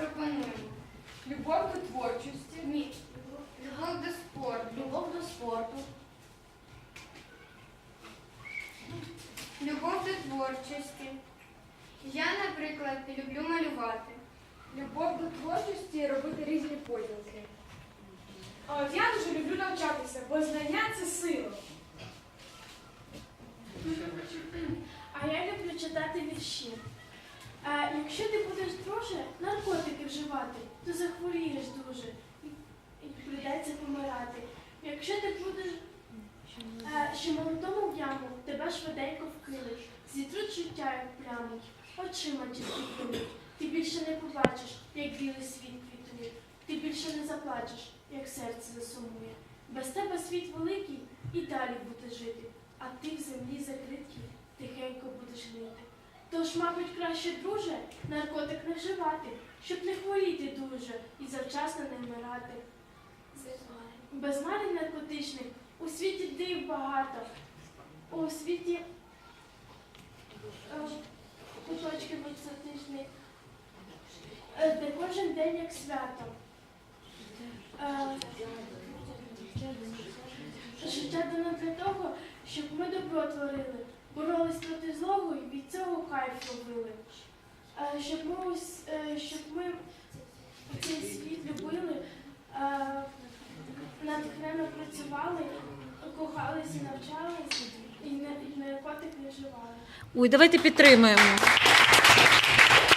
пропонуємо? Любов до творчості. Ні. Любов до спорту. Любов до спорту. Любов до творчості. Я, наприклад, люблю малювати. Любов до творчості і робити різні поділки. А от я дуже люблю навчатися, бо знання це сила. А я люблю читати вірші. А якщо ти дуже наркотики вживати, то захворієш дуже і, прийдеться помирати. Якщо ти будеш а, ще молодому в яму, тебе швиденько вкинуть, зітруть життя, як пляму, очима тільки кинуть. Ти більше не побачиш, як білий світ квітує. Ти більше не заплачеш, як серце засумує. Без тебе світ великий і далі буде жити, а ти в землі закритій тихенько будеш нити. Тож, мабуть, краще, друже, наркотик не вживати, щоб не хворіти дуже і завчасно не вмирати. Без марів наркотичних у світі див багато, у світі е, куточків екзотичних, е, де кожен день як свято. Е, Життя дано для того, щоб ми добро творили, боролись проти злого і від цього кайф ловили. Е, Щоб ми, е, щоб ми цей світ любили, е, натхненно працювали, кохалися, навчалися і, на наркотик не вживали. Ой, давайте підтримаємо.